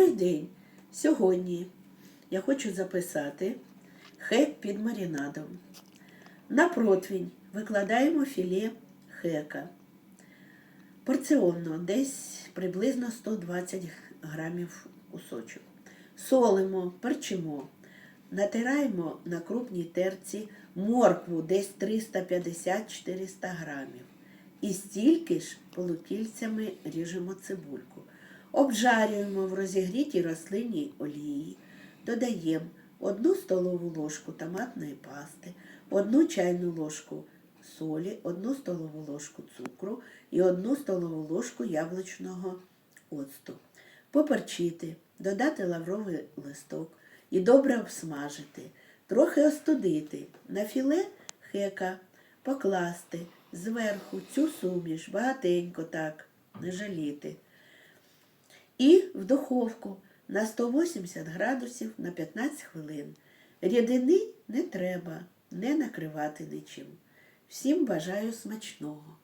Добрий день! Сьогодні я хочу записати хек під маринадом. На противень викладаємо філе хека. Порціонно, десь приблизно 120 грамів кусочок. Солимо, перчимо, натираємо на крупній терці моркву десь 350-400 грамів. І стільки ж полукільцями ріжемо цибульку. Обжарюємо в розігрітій рослинній олії. Додаємо 1 столову ложку томатної пасти, 1 чайну ложку солі, 1 столову ложку цукру і 1 столову ложку яблучного оцту. Поперчити, додати лавровий листок і добре обсмажити, трохи остудити, на філе хека покласти зверху цю суміш, багатенько так, не жаліти. І в духовку на 180 градусів на 15 хвилин. Рідини не треба, не накривати нічим. Всім бажаю смачного.